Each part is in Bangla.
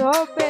sobe.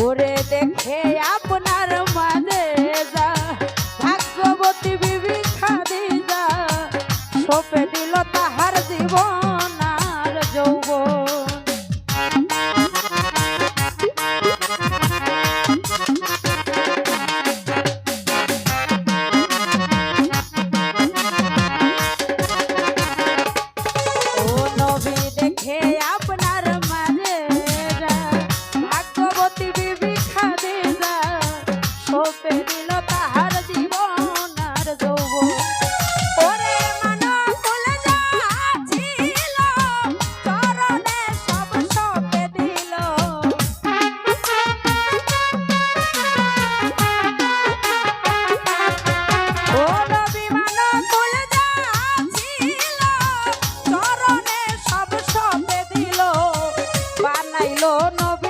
ওরে দেখে বানাইলো নবী